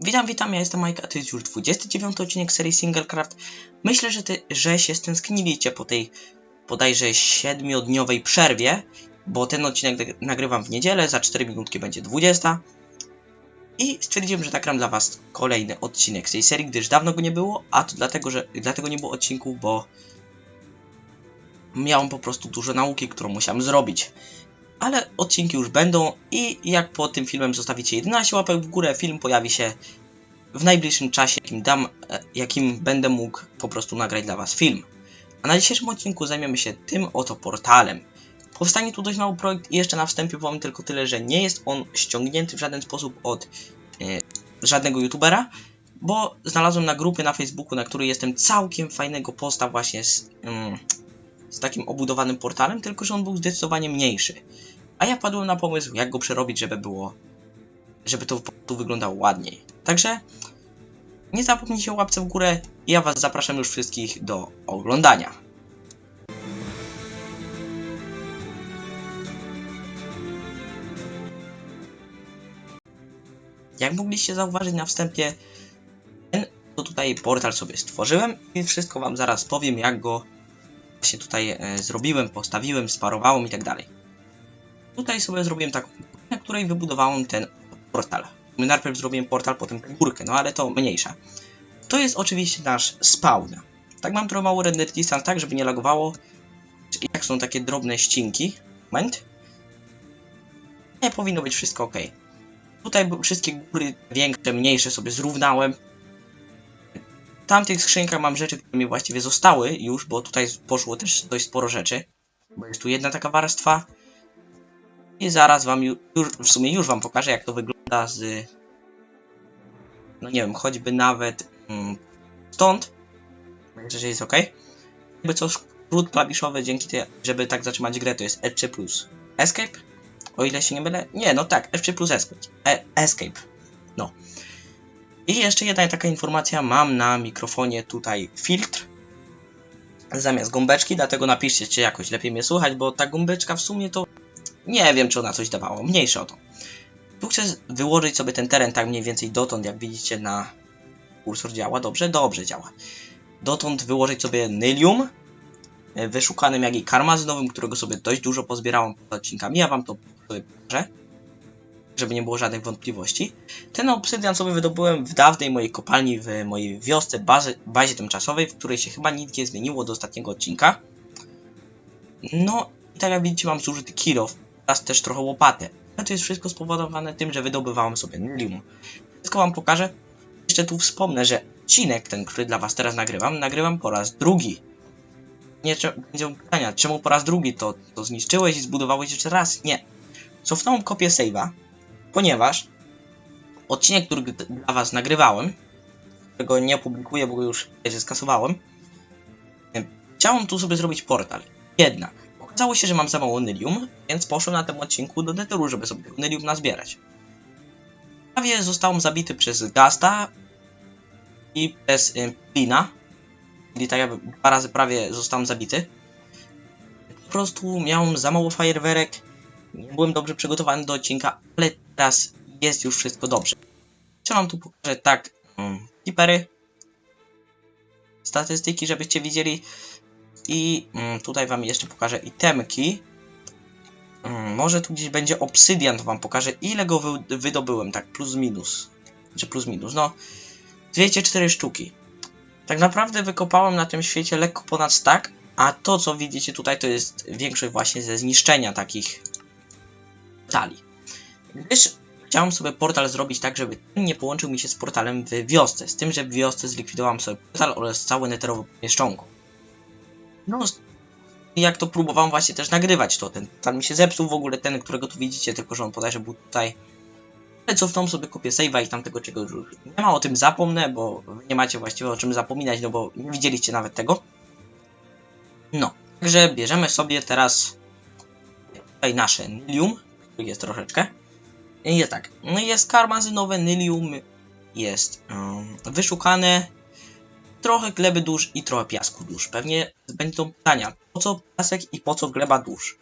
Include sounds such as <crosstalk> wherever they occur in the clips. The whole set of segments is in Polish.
Witam, witam, ja jestem Mike, a to jest już 29 odcinek serii Singlecraft. Myślę, że, ty, że się stęskniliście po tej bodajże 7-dniowej przerwie, bo ten odcinek nag- nagrywam w niedzielę, za 4 minutki będzie 20. I stwierdziłem, że nagram dla was kolejny odcinek z tej serii, gdyż dawno go nie było, a to dlatego, że dlatego nie było odcinków, bo miałem po prostu dużo nauki, którą musiałem zrobić. Ale odcinki już będą i jak po tym filmem zostawicie 11 łapek w górę, film pojawi się w najbliższym czasie, jakim dam, e, jakim będę mógł po prostu nagrać dla was film. A na dzisiejszym odcinku zajmiemy się tym oto portalem. Powstanie tu dość mały projekt i jeszcze na wstępie powiem tylko tyle, że nie jest on ściągnięty w żaden sposób od e, żadnego youtubera, bo znalazłem na grupie na Facebooku, na której jestem całkiem fajnego posta właśnie z, mm, z takim obudowanym portalem, tylko że on był zdecydowanie mniejszy. A ja padłem na pomysł, jak go przerobić, żeby było, żeby to po prostu wyglądało ładniej. Także nie zapomnijcie o łapce w górę i ja was zapraszam już wszystkich do oglądania. Jak mogliście zauważyć na wstępie, ten to tutaj portal sobie stworzyłem i wszystko wam zaraz powiem, jak go właśnie tutaj e, zrobiłem, postawiłem, sparowałem i tak dalej. Tutaj sobie zrobiłem taką, na której wybudowałem ten portal. Najpierw zrobiłem portal, potem górkę, no ale to mniejsza. To jest oczywiście nasz spawn. Tak mam trochę mało render distance, tak żeby nie lagowało. Jak są takie drobne ścinki. Moment. Nie powinno być wszystko ok. Tutaj wszystkie góry większe, mniejsze sobie zrównałem. Tamtych skrzynkach mam rzeczy, które mi właściwie zostały już, bo tutaj poszło też dość sporo rzeczy. Bo jest tu jedna taka warstwa. I zaraz wam ju- już, w sumie już wam pokażę, jak to wygląda z... No nie wiem, choćby nawet mm, stąd. Myślę, że jest ok. Jakby co, skrót klawiszowy dzięki tej, żeby tak zatrzymać grę, to jest F3 plus Escape. O ile się nie mylę. Nie, no tak, F3 plus Escape. E, escape. No. I jeszcze jedna taka informacja, mam na mikrofonie tutaj filtr zamiast gąbeczki, dlatego napiszcie, czy jakoś lepiej mnie słuchać, bo ta gąbeczka w sumie to nie wiem, czy ona coś dawała, mniejsza o to. Tu chcę wyłożyć sobie ten teren tak mniej więcej dotąd, jak widzicie na kursor działa, dobrze? Dobrze działa. Dotąd wyłożyć sobie Nylium, e, wyszukanym jak i karmazynowym, którego sobie dość dużo pozbierałem pod odcinkami, ja wam to pokażę, żeby nie było żadnych wątpliwości. Ten obsydian sobie wydobyłem w dawnej mojej kopalni, w mojej wiosce, bazie, bazie tymczasowej, w której się chyba nic nie zmieniło do ostatniego odcinka. No i tak jak widzicie mam zużyty kilof, oraz też trochę łopatę. Ale to jest wszystko spowodowane tym, że wydobywałem sobie Nylium. Wszystko wam pokażę. Jeszcze tu wspomnę, że odcinek ten, który dla was teraz nagrywam, nagrywam po raz drugi. Nie będzie pytania, czemu po raz drugi to, to zniszczyłeś i zbudowałeś jeszcze raz? Nie. Cofnąłem kopię save'a, ponieważ odcinek, który dla was nagrywałem, którego nie opublikuję, bo już wiecie, skasowałem, em, chciałem tu sobie zrobić portal. Jednak okazało się, że mam za mało Nylium, więc poszłem na tym odcinku do Netheru, żeby sobie Nylium nazbierać. Prawie zostałem zabity przez Gasta i przez Plina, czyli tak jakby dwa razy prawie zostałem zabity. Po prostu miałem za mało fajerwerek, nie byłem dobrze przygotowany do odcinka, ale teraz jest już wszystko dobrze. Co wam tu pokażę? Tak, um, hipery, statystyki, żebyście widzieli i mm, tutaj wam jeszcze pokażę itemki. Mm, może tu gdzieś będzie obsydian, to wam pokażę ile go wy wydobyłem, tak plus minus. Czy plus minus, no. 204 sztuki. Tak naprawdę wykopałem na tym świecie lekko ponad stack, a to co widzicie tutaj to jest większość właśnie ze zniszczenia takich talii. Gdyż chciałem sobie portal zrobić tak, żeby ten nie połączył mi się z portalem w wiosce. Z tym, że w wiosce zlikwidowałem sobie portal oraz całe neterowe pomieszczonko. No, jak to próbowałem właśnie też nagrywać, to ten tam mi się zepsuł w ogóle ten, którego tu widzicie, tylko że on bodajże był tutaj. Ale cofnąłem sobie kopię save'a i tamtego czego już nie ma, o tym zapomnę, bo nie macie właściwie o czym zapominać, no bo nie widzieliście nawet tego. No, także bierzemy sobie teraz tutaj nasze Nylium, jest troszeczkę. Jest tak, jest karmazynowe Nylium, jest um, wyszukane, trochę gleby dusz i trochę piasku dusz. Pewnie będą pytania, po co piasek i po co gleba dusz?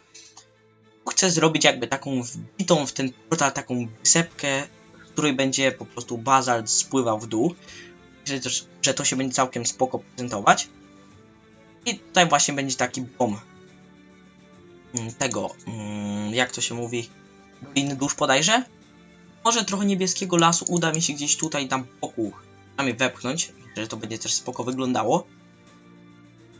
Chcę zrobić jakby taką wbitą w ten portal taką wysepkę, której będzie po prostu bazalt spływał w dół. To, że to się będzie całkiem spoko prezentować. I tutaj właśnie będzie taki bom mm, tego, mm, jak to się mówi, inny dusz bodajże. Może trochę niebieskiego lasu uda mi się gdzieś tutaj tam boku nami wepchnąć, że to będzie też spoko wyglądało.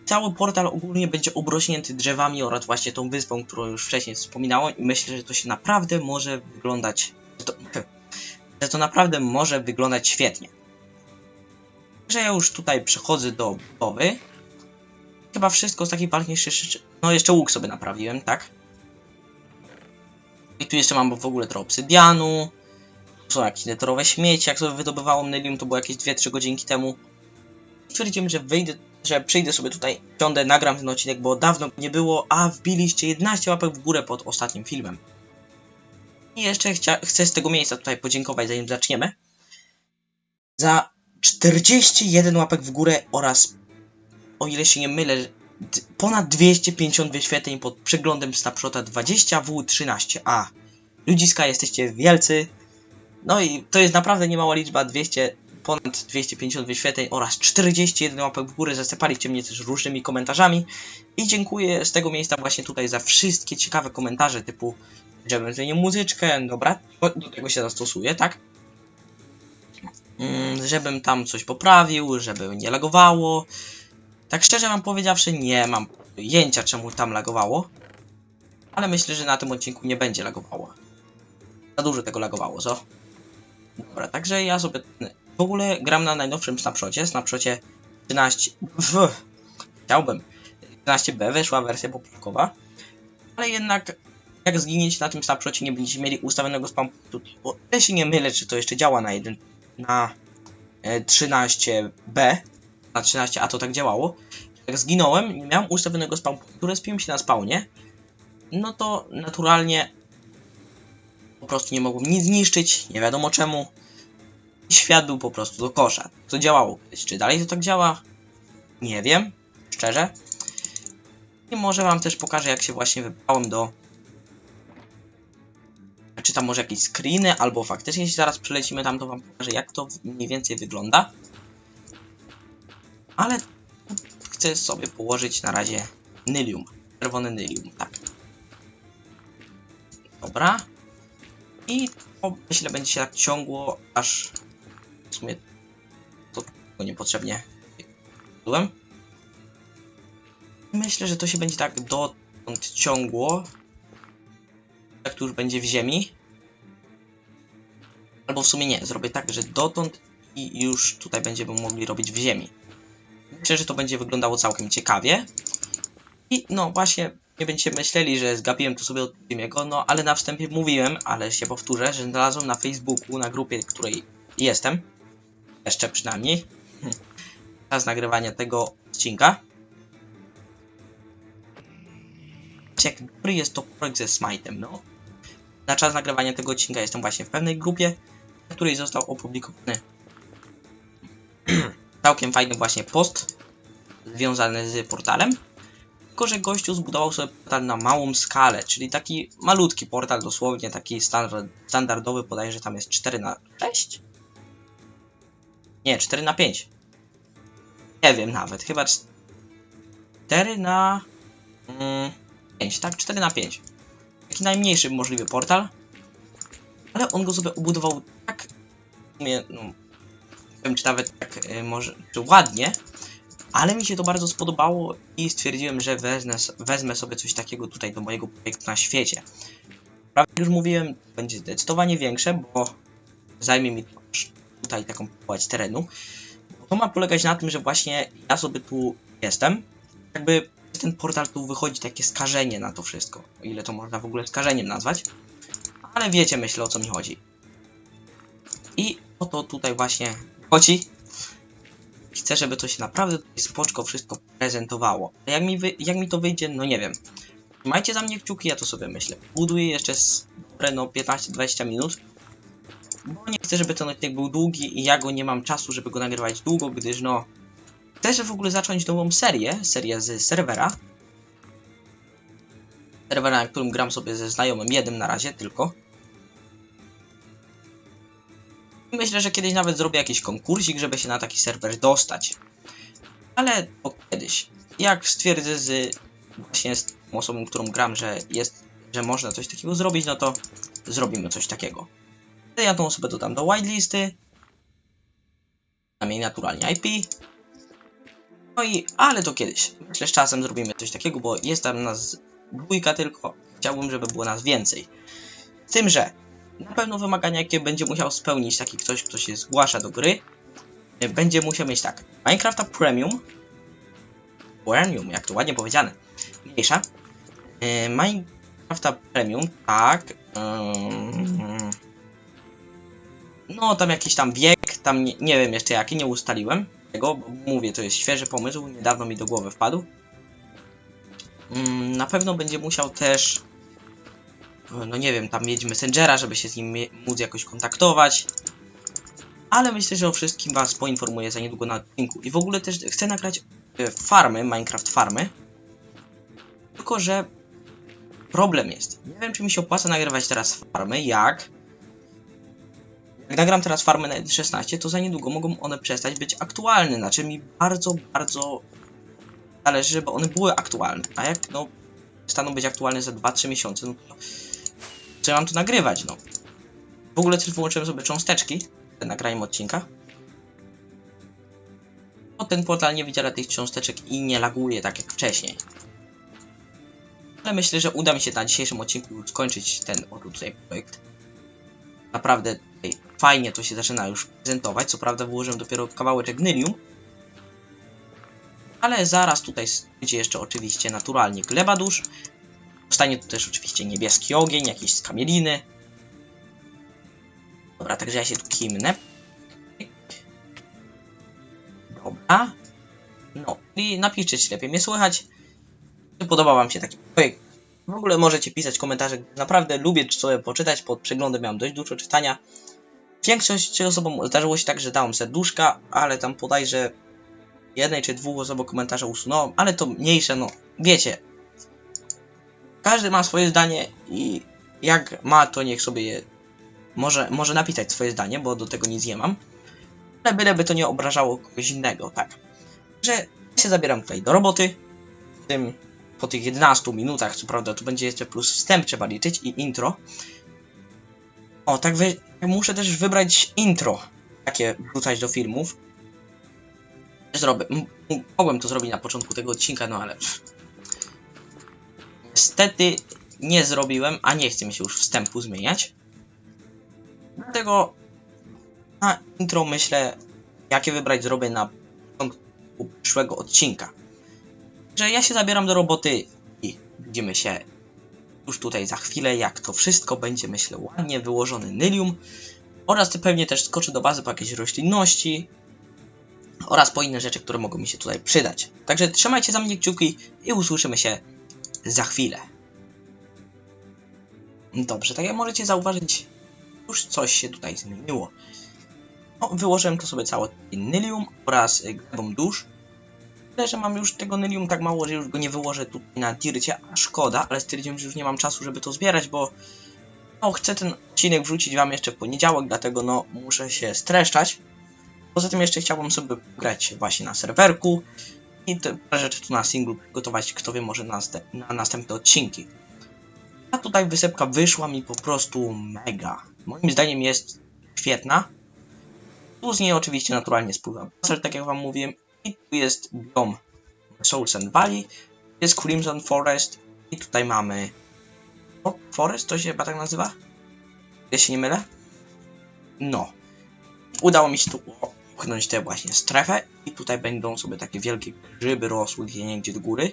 Cały portal ogólnie będzie obrośnięty drzewami oraz właśnie tą wyspą, którą już wcześniej wspominałem i myślę, że to się naprawdę może wyglądać, że to, że to naprawdę może wyglądać świetnie. Że ja już tutaj przechodzę do budowy. Chyba wszystko z takich ważniejszych rzeczy. No jeszcze łuk sobie naprawiłem, tak? I tu jeszcze mam w ogóle trochę obsydianu. Tu są jakieś netorowe śmieci, jak sobie wydobywałem Nylium, to było jakieś 2-3 godzinki temu. Stwierdziłem, że wyjdę, że przyjdę sobie tutaj, siądę, nagram ten odcinek, bo dawno nie było, a wbiliście 11 łapek w górę pod ostatnim filmem. I jeszcze chcia, chcę z tego miejsca tutaj podziękować, zanim zaczniemy. Za 41 łapek w górę oraz, o ile się nie mylę, ponad 250 wyświetleń pod przeglądem Snapshota 20W13A. Ludziska, jesteście wielcy. No i to jest naprawdę niemała liczba, 200, ponad 250 wyświetleń oraz 41 łapek w górę. Zasypaliście mnie też różnymi komentarzami. I dziękuję z tego miejsca właśnie tutaj za wszystkie ciekawe komentarze typu żebym zmienił muzyczkę, dobra, do- do tego się zastosuję, tak? Mm, żebym tam coś poprawił, żeby nie lagowało. Tak szczerze wam powiedziawszy, nie mam pojęcia czemu tam lagowało. Ale myślę, że na tym odcinku nie będzie lagowało. Za dużo tego lagowało, co? Dobra, także ja sobie w ogóle gram na najnowszym snapshocie, snapshocie 13... Pff, chciałbym. 13b weszła wersja poprawkowa. Ale jednak jak zginiecie na tym snapshocie nie będziecie mieli ustawionego spam punktu, ja się nie mylę, czy to jeszcze działa na jeden, na e, 13b, na 13a to tak działało. Jak zginąłem, nie miałem ustawionego spam punktu, respiłem się na spawnie, no to naturalnie po prostu nie mogłem nic zniszczyć, nie wiadomo czemu. Świat był po prostu do kosza. To działało. Czy dalej to tak działa? Nie wiem, szczerze. I może wam też pokażę, jak się właśnie wybrałem do czy tam może jakieś screeny, albo faktycznie jeśli zaraz przylecimy tam, to wam pokażę jak to mniej więcej wygląda. Ale chcę sobie położyć na razie Nylium. Czerwone Nylium, tak. Dobra. I to myślę będzie się tak ciągło, aż w sumie to niepotrzebnie byłem. Myślę, że to się będzie tak dotąd ciągło, jak to już będzie w ziemi. Albo w sumie nie, zrobię tak, że dotąd i już tutaj będziemy mogli robić w ziemi. Myślę, że to będzie wyglądało całkiem ciekawie. I no właśnie, nie będziecie myśleli, że zgapiłem to sobie od Jimmy'ego, no ale na wstępie mówiłem, ale się powtórzę, że znalazłem na Facebooku, na grupie, której jestem, jeszcze przynajmniej, czas nagrywania tego odcinka. dobry jest to projekt ze Smite'em, no. Na czas nagrywania tego odcinka jestem właśnie w pewnej grupie, w której został opublikowany <clears throat> całkiem fajny właśnie post związany z portalem. Tylko, że gościu zbudował sobie portal na małą skalę, czyli taki malutki portal, dosłownie taki standard, standardowy, bodajże tam jest 4 na 6 Nie, 4 na 5 Nie wiem nawet, chyba 4 na... Mm, 5, tak? 4 na 5 Taki najmniejszy możliwy portal. Ale on go sobie obudował tak... w sumie, No, wiem, czy nawet tak y, może... Czy ładnie. Ale mi się to bardzo spodobało i stwierdziłem, że wezmę, wezmę sobie coś takiego tutaj do mojego projektu na świecie. Prawie już mówiłem, będzie zdecydowanie większe, bo zajmie mi to tutaj taką połać terenu. To ma polegać na tym, że właśnie ja sobie tu jestem. Jakby ten portal tu wychodzi takie skażenie na to wszystko. O ile to można w ogóle skażeniem nazwać. Ale wiecie, myślę o co mi chodzi. I o to tutaj właśnie chodzi. Chcę, żeby to się naprawdę spoczko wszystko prezentowało. A jak mi, wy, jak mi to wyjdzie, no nie wiem. Trzymajcie za mnie kciuki, ja to sobie myślę. Buduję jeszcze z dobre no 15-20 minut. Bo nie chcę, żeby ten odcinek był długi i ja go nie mam czasu, żeby go nagrywać długo, gdyż no... Chcę w ogóle zacząć nową serię, serię z serwera. Serwera, na którym gram sobie ze znajomym, jednym na razie tylko. Myślę, że kiedyś nawet zrobię jakiś konkursik, żeby się na taki serwer dostać. Ale to kiedyś. Jak stwierdzę z właśnie z tą osobą, którą gram, że jest, że można coś takiego zrobić, no to zrobimy coś takiego. Ja tą osobę dodam do whitelisty. Dam jej naturalnie IP. No i, ale to kiedyś. Myślę, z czasem zrobimy coś takiego, bo jest tam nas dwójka tylko. Chciałbym, żeby było nas więcej. Z tym, że na pewno wymagania, jakie będzie musiał spełnić taki ktoś, kto się zgłasza do gry, y, będzie musiał mieć tak. Minecrafta Premium. Premium, jak to ładnie powiedziane. Mniejsza. Y, Minecrafta Premium, tak. no, tam jakiś tam wiek, tam nie, nie wiem jeszcze jaki, nie ustaliłem tego, bo mówię, to jest świeży pomysł, niedawno mi do głowy wpadł. Mm, na pewno będzie musiał też, no nie wiem, tam mieć Messengera, żeby się z nim móc jakoś kontaktować. Ale myślę, że o wszystkim was poinformuję za niedługo na odcinku. I w ogóle też chcę nagrać e, farmy, Minecraft farmy. Tylko, że problem jest. Nie wiem, czy mi się opłaca nagrywać teraz farmy, jak jak nagram teraz farmę na 16, to za niedługo mogą one przestać być aktualne. Znaczy mi bardzo, bardzo zależy, żeby one były aktualne. A jak no staną być aktualne za 2-3 miesiące, no to co ja mam tu nagrywać, no. W ogóle też wyłączyłem sobie cząsteczki przed nagraniem odcinka. Bo ten portal nie wydziela tych cząsteczek i nie laguje tak jak wcześniej. Ale myślę, że uda mi się na dzisiejszym odcinku skończyć ten oto tutaj projekt. Naprawdę tutaj fajnie to się zaczyna już prezentować. Co prawda wyłożyłem dopiero kawałeczek Nylium. Ale zaraz tutaj będzie jeszcze oczywiście naturalnie gleba dusz. Zostanie tu też oczywiście niebieski ogień, jakiś z kamieliny. Dobra, także ja się tu kimnę. Dobra. No, i napiszcie, czy lepiej mnie słychać. Czy podoba wam się taki projekt. W ogóle możecie pisać komentarze. Naprawdę lubię sobie poczytać. Pod przeglądem miałem dość dużo czytania. Większość osobom zdarzyło się tak, że dałem serduszka, ale tam podajże jednej czy dwóch osobom komentarza usunąłem, ale to mniejsze, no wiecie. Każdy ma swoje zdanie i jak ma, to niech sobie je może, może napisać swoje zdanie, bo do tego nic nie mam. Ale byleby to nie obrażało kogoś innego, tak. Że ja się zabieram tutaj do roboty. W tym po tych 11 minutach, co prawda, tu będzie jeszcze plus wstęp trzeba liczyć i intro. O, tak wy... muszę też wybrać intro, jakie wrzucać do filmów. Zrobię. Mogłem to zrobić na początku tego odcinka, no ale. Niestety nie zrobiłem, a nie chce mi się już wstępu zmieniać. Dlatego na intro myślę, jakie wybrać zrobię na początku przyszłego odcinka. Że ja się zabieram do roboty i widzimy się już tutaj za chwilę, jak to wszystko będzie, myślę, ładnie wyłożone Nylium. Oraz pewnie też skoczę do bazy po jakieś roślinności oraz po inne rzeczy, które mogą mi się tutaj przydać. Także trzymajcie za mnie kciuki i usłyszymy się za chwilę. Dobrze, tak jak możecie zauważyć, już coś się tutaj zmieniło. No, wyłożyłem to sobie całe Nylium oraz glebą dusz. Tyle, że mam już tego Nylium tak mało, że już go nie wyłożę tutaj na dircie, a szkoda, ale stwierdziłem, że już nie mam czasu, żeby to zbierać, bo no, chcę ten odcinek wrzucić wam jeszcze w poniedziałek, dlatego no muszę się streszczać. Poza tym jeszcze chciałbym sobie grać właśnie na serwerku i te rzeczy tu na singlu przygotować, kto wie, może na, na następne odcinki. A tutaj wysepka wyszła mi po prostu mega. Moim zdaniem jest świetna. Tu z niej oczywiście naturalnie spływa basalt, tak jak wam mówiłem. I tu jest biom Souls and Valley, jest Crimson Forest i tutaj mamy Rock Forest, to się chyba tak nazywa? Ja się nie mylę? No. Udało mi się tu upchnąć tę właśnie strefę i tutaj będą sobie takie wielkie grzyby rosły gdzie niegdzie do góry.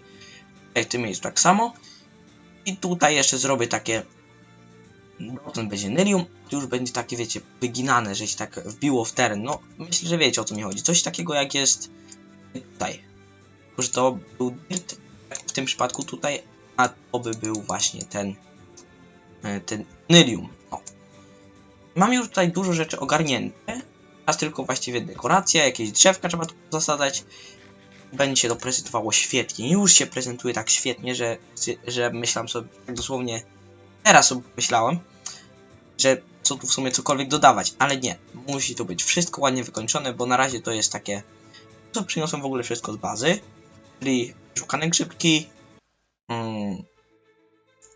Tutaj w tym miejscu tak samo. I tutaj jeszcze zrobię takie ten będzie Nylium, to już będzie takie, wiecie, wyginane, że się tak wbiło w teren. No, myślę, że wiecie o co mi chodzi. Coś takiego jak jest tutaj. Tylko, że to był dirt, w tym przypadku tutaj, a to by był właśnie ten, e, ten Nylium. No. Mam już tutaj dużo rzeczy ogarnięte. Teraz tylko właściwie dekoracja, jakieś drzewka trzeba tu zasadzać. Będzie się to prezentowało świetnie. Już się prezentuje tak świetnie, że, że myślałem sobie tak dosłownie teraz sobie myślałem, że co tu w sumie cokolwiek dodawać, ale nie. Musi to być wszystko ładnie wykończone, bo na razie to jest takie, co przyniosłem w ogóle wszystko z bazy, czyli szukane grzybki, mm,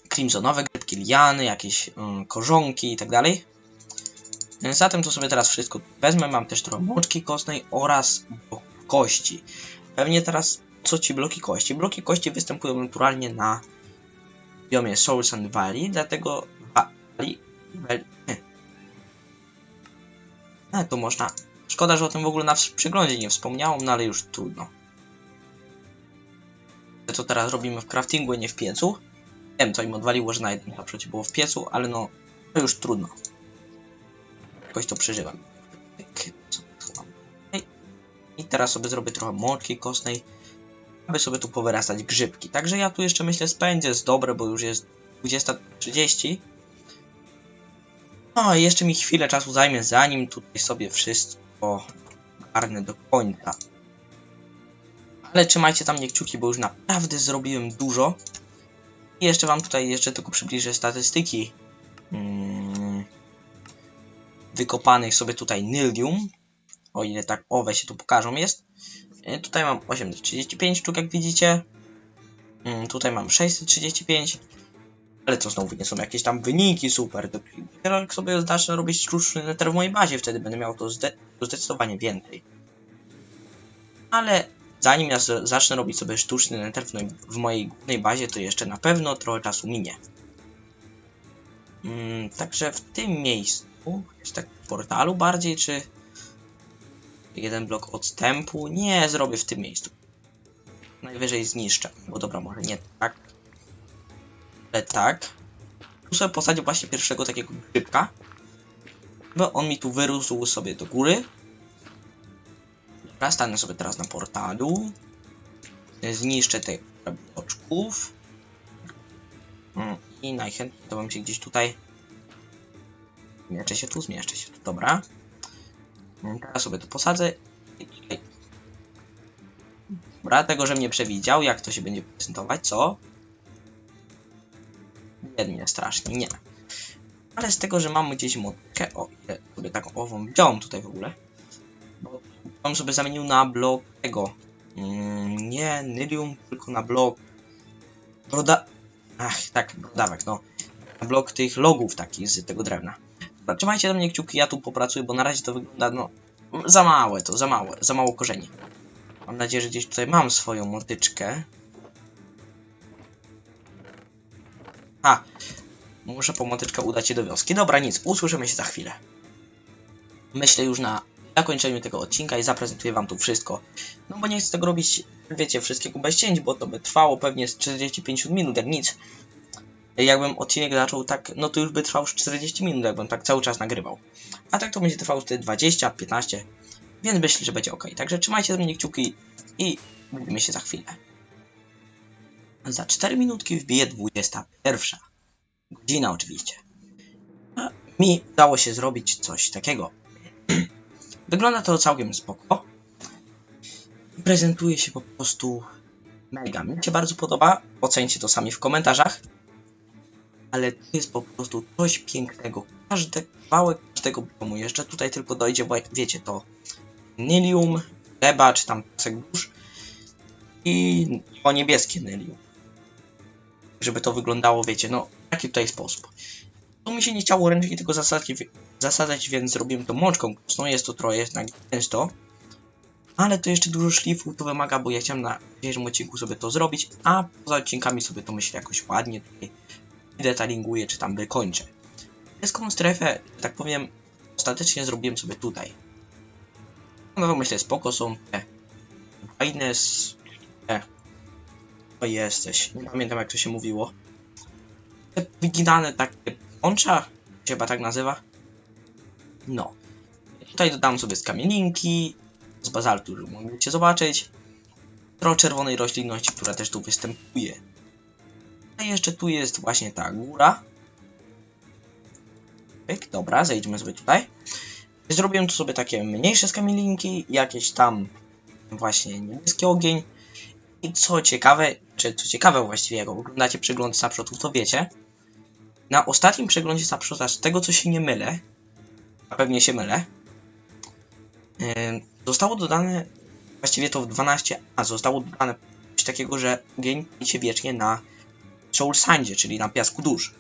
crimsonowe grzybki, liany, jakieś mm, korzonki i tak dalej. Zatem to sobie teraz wszystko wezmę. Mam też trochę mączki kostnej oraz kości. Pewnie teraz co ci bloki kości? Bloki kości występują naturalnie na biomie Souls and Valley, dlatego Valley, Valley. Ale to można. Szkoda, że o tym w ogóle na przeglądzie nie wspomniałem, no ale już trudno. To teraz robimy w craftingu, a nie w piecu. Wiem, co im odwaliło, że na jednym naprzocie było w piecu, ale no, to już trudno. Jakoś to? Ej. I teraz sobie zrobię trochę mączki kostnej, aby sobie tu powyrastać grzybki. Także ja tu jeszcze myślę spędzę z dobre, bo już jest 20.30. No i jeszcze mi chwilę czasu zajmie, zanim tutaj sobie wszystko garnę do końca. Ale trzymajcie tam mnie kciuki, bo już naprawdę zrobiłem dużo. I jeszcze wam tutaj jeszcze tylko przybliżę statystyki. Mm, wykopanych sobie tutaj nylium. O ile tak owe się tu pokażą jest. E, Tutaj mam 835 sztuk, jak widzicie. Mm, Tutaj mam 635. Ale to znowu nie są jakieś tam wyniki super. Dopiero jak sobie zacznę robić sztuczny nether w mojej bazie, wtedy będę miał to, zde zdecydowanie więcej. Ale zanim ja zacznę robić sobie sztuczny nether w, moj- w mojej głównej bazie, to jeszcze na pewno trochę czasu minie. Mm, także w tym miejscu, jest tak w portalu bardziej, czy jeden blok odstępu? Nie, zrobię w tym miejscu. Najwyżej zniszczę, bo dobra, może nie tak. Ale tak. Tu sobie posadził właśnie pierwszego takiego grzybka. Bo on mi tu wyrósł sobie do góry. Dobra, stanę sobie teraz na portalu. Zniszczę te bloczków. Mm, I najchętniej to bym się gdzieś tutaj... Zmieszczę się tu, zmieszczę się tu, dobra. Mm, Teraz sobie to posadzę. Dobra, tego, że mnie przewidział, jak to się będzie prezentować, co? Biednie, strasznie, nie. Ale z tego, że mam gdzieś motkę, o, ile sobie taką ową wziąłem tutaj w ogóle, bo bym sobie zamienił na blok tego, mm, nie Nylium, tylko na blok broda... Ach, tak, brodawek, no. Na blok tych logów takich z tego drewna. Trzymajcie do mnie kciuki, ja tu popracuję, bo na razie to wygląda, no, za małe to, za małe, za mało korzeni. Mam nadzieję, że gdzieś tutaj mam swoją motyczkę. A, muszę po motyczkę udać się do wioski. Dobra, nic, usłyszymy się za chwilę. Myślę już na zakończeniu tego odcinka i zaprezentuję wam tu wszystko. No bo nie chcę tego robić, wiecie, wszystkiego bez cięć, bo to by trwało pewnie z 45 minut, jak nic. Jakbym odcinek zaczął tak, no to już by trwał 40 minut, jakbym tak cały czas nagrywał. A tak to będzie trwało wtedy 20, 15, więc myślę, że będzie ok. Także trzymajcie do mnie kciuki i widzimy się za chwilę. Za 4 minutki wbije 21. Godzina oczywiście. A mi udało się zrobić coś takiego. <clears throat> Wygląda to całkiem spoko. Prezentuje się po prostu mega. Mi się bardzo podoba. Ocencie to sami w komentarzach. Ale to jest po prostu coś pięknego. Każdy kawałek każdego domu. Jeszcze tutaj tylko dojdzie, bo wiecie, to Nylium, gleba, czy tam pasek dusz i o niebieskie Nylium. Żeby to wyglądało, wiecie, no taki tutaj sposób. Tu mi się nie chciało ręcznie tego zasadzać, zasadzać, więc zrobiłem to mączką kostną. Jest to trochę jednak często. Ale to jeszcze dużo szlifu to wymaga, bo ja chciałem na dzisiejszym odcinku sobie to zrobić, a poza odcinkami sobie to myślę jakoś ładnie tutaj detalinguję, czy tam wykończę. Niebieska strefę, tak powiem, ostatecznie zrobiłem sobie tutaj. No myślę, spoko są te fajne s... E. O jesteś, nie pamiętam jak to się mówiło. Te wyginane takie się chyba tak nazywa. No. Tutaj dodam sobie z kamieninki, z bazaltu, żeby mogliście zobaczyć. Trochę czerwonej roślinności, która też tu występuje. Jeszcze tu jest właśnie ta góra. Pyk, dobra, zejdźmy sobie tutaj. Zrobiłem tu sobie takie mniejsze skamielinki, jakieś tam właśnie niebieski ogień. I co ciekawe, czy co ciekawe właściwie, jak oglądacie przegląd snapshotów, to wiecie, na ostatnim przeglądzie Snapshota, z tego co się nie mylę, a pewnie się mylę, yy, zostało dodane, właściwie to w 12, a zostało dodane coś takiego, że ogień się wiecznie na Soul Sandzie, czyli na piasku dusz.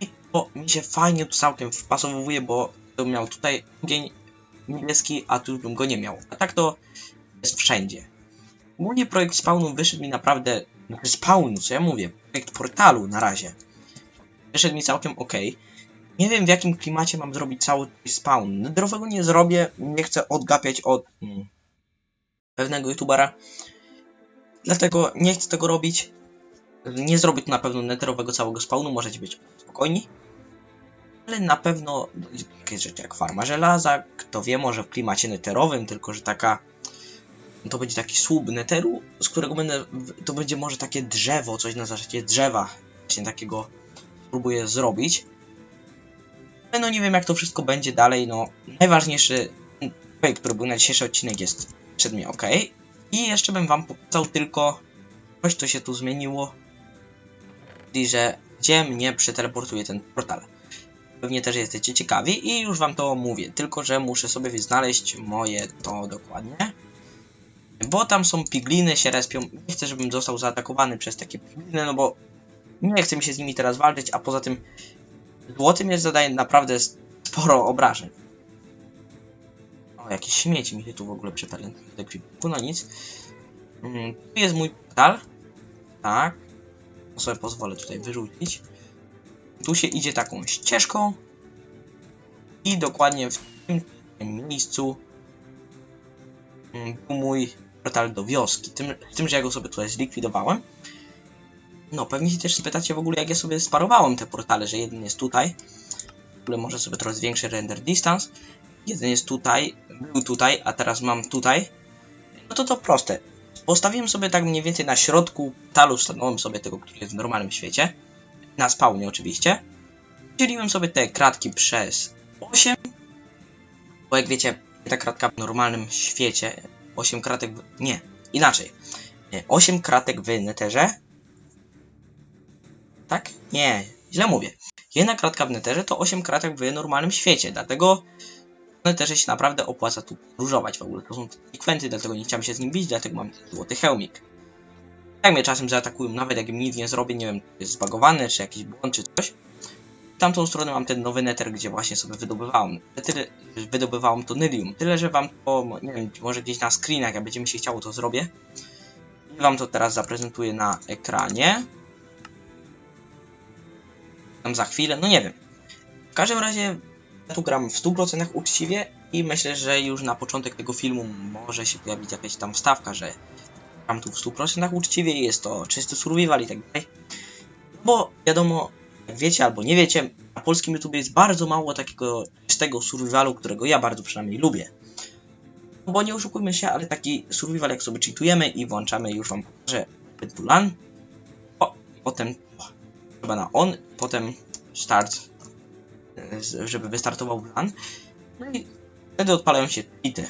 I to mi się fajnie tu całkiem wpasowuje, bo to miał tutaj ogień niebieski, a tu bym go nie miał. A tak to jest wszędzie. Ogólnie projekt spawnu wyszedł mi naprawdę. Znaczy spawnu, co ja mówię? Projekt portalu na razie. Wyszedł mi całkiem ok. Nie wiem w jakim klimacie mam zrobić cały spawn. Netherowego nie zrobię, nie chcę odgapiać od hmm, pewnego youtubera. Dlatego nie chcę tego robić. Nie zrobię tu na pewno netherowego całego spawnu, możecie być spokojni. Ale na pewno jakieś rzeczy jak farma żelaza, kto wie, może w klimacie netherowym, tylko że taka to będzie taki słup netheru, z którego będę, to będzie może takie drzewo, coś na zasadzie drzewa, właśnie takiego próbuję zrobić. No nie wiem jak to wszystko będzie dalej, no najważniejszy projekt, który był na dzisiejszy odcinek jest przed mnie ok. I jeszcze bym wam pokazał tylko coś, co się tu zmieniło, że gdzie mnie przeteleportuje ten portal. Pewnie też jesteście ciekawi i już wam to mówię, tylko że muszę sobie znaleźć moje to dokładnie. Bo tam są pigliny, się respią. Nie chcę, żebym został zaatakowany przez takie pigliny, no bo nie chcę mi się z nimi teraz walczyć, a poza tym złoty miecz zadaje naprawdę sporo obrażeń. O, jakieś śmieci mi się tu w ogóle przypalę. Tu no nic. Mm, tu jest mój portal. Tak. Sobie pozwolę tutaj wyrzucić. Tu się idzie taką ścieżką. I dokładnie w tym miejscu mm, był mój portal do wioski. Tym, tym, że ja go sobie tutaj zlikwidowałem. No, pewnie się też spytacie w ogóle, jak ja sobie sparowałem te portale, że jeden jest tutaj. W ogóle może sobie trochę zwiększę render distance. Jeden jest tutaj, był tutaj, a teraz mam tutaj. No to to proste. Postawiłem sobie tak mniej więcej na środku portalu, stanąłem sobie tego, który jest w normalnym świecie. Na spawnie oczywiście. Dzieliłem sobie te kratki przez 8. Bo jak wiecie, ta kratka w normalnym świecie 8 kratek. W... Nie, inaczej. 8 kratek w neterze. Tak? Nie, źle mówię. Jedna kratka w neterze to 8 kratek w normalnym świecie, dlatego w neterze się naprawdę opłaca tu różować w ogóle. To są sekwenty, dlatego nie chciałem się z nim bić, dlatego mam złoty hełmik. Tak mnie czasem zaatakują, nawet jak im nic nie zrobię, nie wiem, jest zbagowany, czy jakiś błąd, czy coś. W tamtą stronę mam ten nowy nether, gdzie właśnie sobie wydobywałem. Tyle, wydobywałem to Nylium. Tyle, że wam to, nie wiem, może gdzieś na screenach, jak będzie mi się chciało, to zrobię. I wam to teraz zaprezentuję na ekranie. Tam za chwilę, no nie wiem. W każdym razie ja tu gram w 100% uczciwie i myślę, że już na początek tego filmu może się pojawić jakaś tam wstawka, że gram tu w 100% uczciwie i jest to czysty survival i tak dalej. Bo wiadomo, jak wiecie albo nie wiecie, na polskim YouTube jest bardzo mało takiego czystego survivalu, którego ja bardzo przynajmniej lubię. No bo nie oszukujmy się, ale taki survival jak sobie cheatujemy i włączamy, już wam pokażę Petbulan. O, potem o, chyba na on, potem start, żeby wystartował plan. No i wtedy odpalają się cheaty.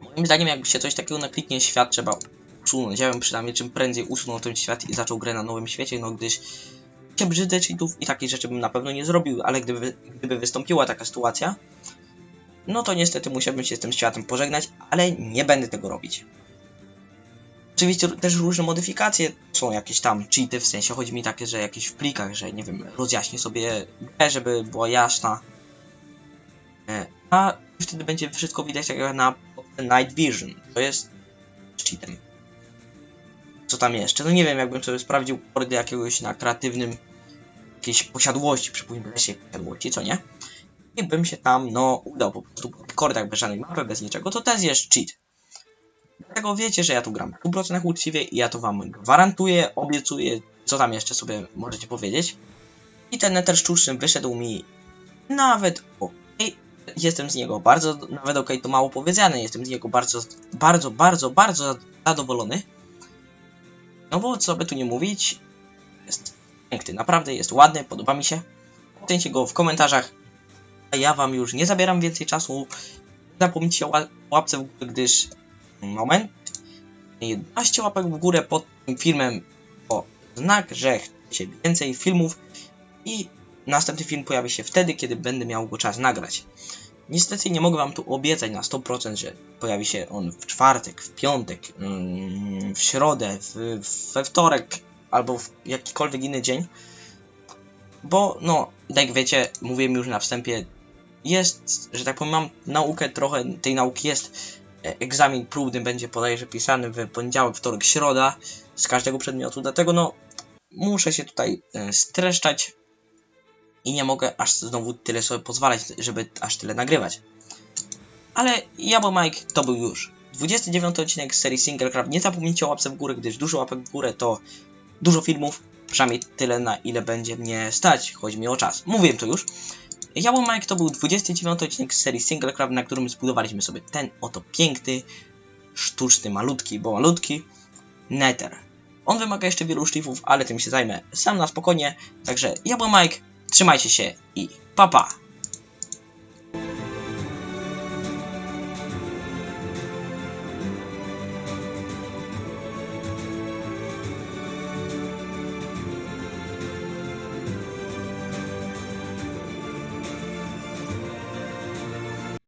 Moim zdaniem jakby się coś takiego nakliknie, świat trzeba usunąć. Ja bym przynajmniej czym prędzej usunął ten świat i zaczął grę na nowym świecie, no gdyż się brzydzę cheatów i takich rzeczy bym na pewno nie zrobił, ale gdyby, gdyby wystąpiła taka sytuacja, no to niestety musiałbym się z tym światem pożegnać, ale nie będę tego robić. Oczywiście też różne modyfikacje są jakieś tam cheaty, w sensie chodzi mi takie, że jakieś w plikach, że nie wiem, rozjaśnię sobie grę, żeby była jasna. E, A wtedy będzie wszystko widać jak na Night Vision. To jest cheatem. Co tam jeszcze? No nie wiem, jakbym sobie sprawdził kordy jakiegoś na kreatywnym jakiejś posiadłości, przypomnijmy się posiadłości, co nie? I bym się tam, no, udał po prostu po kordach bez żadnej mapy, bez niczego, to też jest cheat. Dlatego wiecie, że ja tu gram w 100% uczciwie i ja to wam gwarantuję, obiecuję, co tam jeszcze sobie możecie powiedzieć. I ten Nether sztuczny wyszedł mi nawet ok. Jestem z niego bardzo, nawet ok, to mało powiedziane, jestem z niego bardzo, bardzo, bardzo, bardzo zadowolony. No bo co by tu nie mówić, jest piękny, naprawdę jest ładny, podoba mi się. Ocencie go w komentarzach. A ja wam już nie zabieram więcej czasu. Zapomnijcie o ła- łapce w górę, gdyż moment 11 łapek w górę pod tym filmem to znak, że chcecie więcej filmów i następny film pojawi się wtedy, kiedy będę miał go czas nagrać. Niestety nie mogę wam tu obiecać na 100%, że pojawi się on w czwartek, w piątek, mm, w środę, w, we wtorek albo w jakikolwiek inny dzień. Bo, no, jak wiecie, mówiłem już na wstępie, jest, że tak powiem, mam naukę trochę, tej nauki jest. E, Egzamin próbny będzie podajże pisany w poniedziałek, wtorek, środa z każdego przedmiotu, dlatego no, muszę się tutaj e, streszczać i nie mogę aż znowu tyle sobie pozwalać, żeby aż tyle nagrywać. Ale ja, bo Mike, to był już 29 odcinek z serii Single Craft. Nie zapomnijcie o łapce w górę, gdyż dużo łapek w górę to dużo filmów. Przynajmniej tyle, na ile będzie mnie stać. Chodzi mi o czas. Mówiłem to już. Ja, Mike, to był 29 odcinek z serii Single Craft, na którym zbudowaliśmy sobie ten oto piękny, sztuczny, malutki, bo malutki Nether. On wymaga jeszcze wielu szlifów, ale tym się zajmę sam na spokojnie. Także ja, Mike, trzymajcie się i pa pa!